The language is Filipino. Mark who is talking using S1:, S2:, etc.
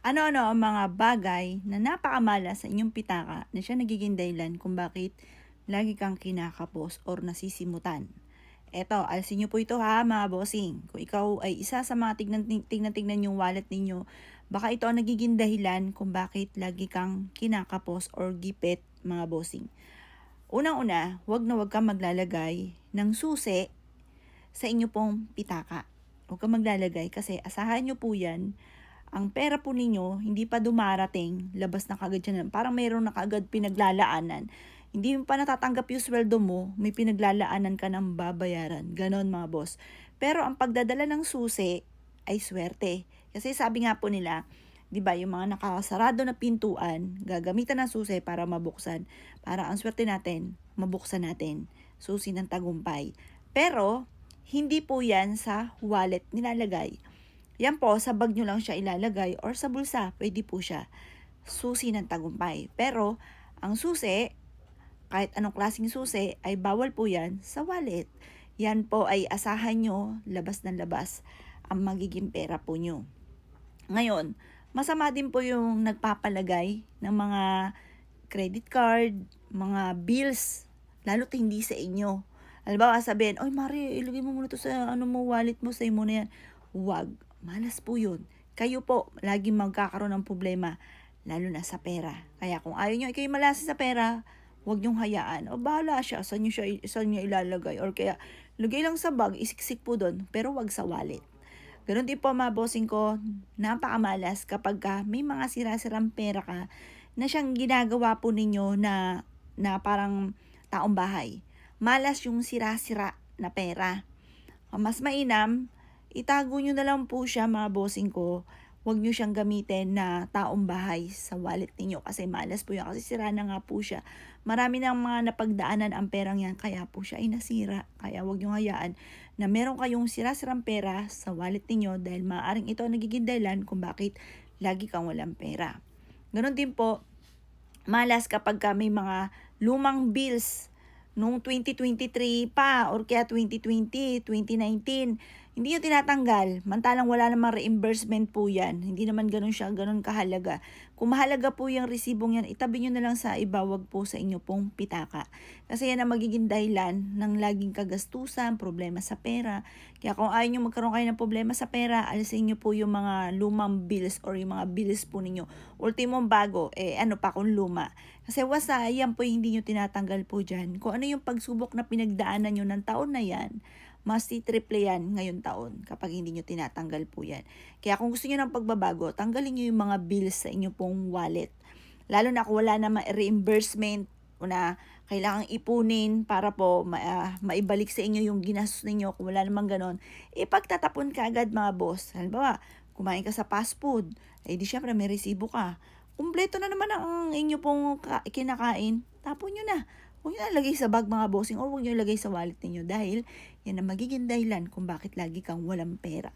S1: Ano-ano ang mga bagay na napakamala sa inyong pitaka na siya nagiging dahilan kung bakit lagi kang kinakapos or nasisimutan. Eto, alisin nyo po ito ha mga bossing. Kung ikaw ay isa sa mga tignan, tignan, tignan yung wallet ninyo, baka ito ang nagiging dahilan kung bakit lagi kang kinakapos or gipit mga bossing. Unang-una, wag na wag kang maglalagay ng susi sa inyo pong pitaka. Huwag kang maglalagay kasi asahan nyo po yan ang pera po ninyo hindi pa dumarating, labas na kagad yan. Parang mayroon na kagad pinaglalaanan. Hindi mo pa natatanggap yung sweldo mo, may pinaglalaanan ka ng babayaran. Ganon mga boss. Pero ang pagdadala ng susi ay swerte. Kasi sabi nga po nila, di ba, yung mga nakasarado na pintuan, gagamitan ng susi para mabuksan. Para ang swerte natin, mabuksan natin. Susi ng tagumpay. Pero, hindi po yan sa wallet nilalagay yan po, sa bag nyo lang siya ilalagay or sa bulsa, pwede po siya. Susi ng tagumpay. Pero, ang susi, kahit anong klaseng susi, ay bawal po yan sa wallet. Yan po ay asahan nyo, labas ng labas, ang magiging pera po nyo. Ngayon, masama din po yung nagpapalagay ng mga credit card, mga bills, lalo't hindi sa inyo. Halimbawa, sabihin, Oy, Mari, ilagay mo muna to sa ano mo, wallet mo, sa'yo mo na yan. Huwag Malas po yun. Kayo po, laging magkakaroon ng problema, lalo na sa pera. Kaya kung ayaw nyo, kayo malasa sa pera, huwag nyong hayaan. O bahala siya, saan nyo, siya, saan nyo ilalagay. Or kaya, lagay lang sa bag, isiksik po doon, pero wag sa wallet. Ganon din po mga bossing ko, napakamalas kapag ka may mga sira-sirang pera ka na siyang ginagawa po ninyo na, na parang taong bahay. Malas yung sira-sira na pera. Mas mainam, itago nyo na lang po siya mga bossing ko. Huwag nyo siyang gamitin na taong bahay sa wallet ninyo kasi malas po yan. Kasi sira na nga po siya. Marami ng mga napagdaanan ang perang yan kaya po siya ay nasira. Kaya huwag nyo hayaan na meron kayong sira-sirang pera sa wallet ninyo dahil maaaring ito ang nagiging dahilan kung bakit lagi kang walang pera. Ganon din po, malas kapag ka may mga lumang bills nung 2023 pa or kaya 2020, 2019 hindi yung tinatanggal. Mantalang wala namang reimbursement po yan. Hindi naman ganun siya, ganun kahalaga. Kung mahalaga po yung resibong yan, itabi nyo na lang sa iba, wag po sa inyo pong pitaka. Kasi yan ang magiging dahilan ng laging kagastusan, problema sa pera. Kaya kung ayaw nyo magkaroon kayo ng problema sa pera, alisin nyo po yung mga lumang bills or yung mga bills po ninyo. Ultimong bago, eh ano pa kung luma. Kasi wasa, yan po yung hindi nyo tinatanggal po dyan. Kung ano yung pagsubok na pinagdaanan nyo ng taon na yan, mas triple yan ngayon taon kapag hindi nyo tinatanggal po yan. Kaya kung gusto nyo ng pagbabago, tanggalin nyo yung mga bills sa inyo pong wallet. Lalo na kung wala na reimbursement na kailangang ipunin para po ma, uh, maibalik sa inyo yung ginastos ninyo kung wala namang ganon, ipagtatapon ka agad mga boss. Halimbawa, kumain ka sa fast food, eh di syempre may resibo ka. Kumpleto na naman ang inyo pong kinakain, tapon nyo na. Huwag nyo nalagay sa bag mga bossing or huwag nyo ilagay sa wallet ninyo dahil yan ang magiging dahilan kung bakit lagi kang walang pera.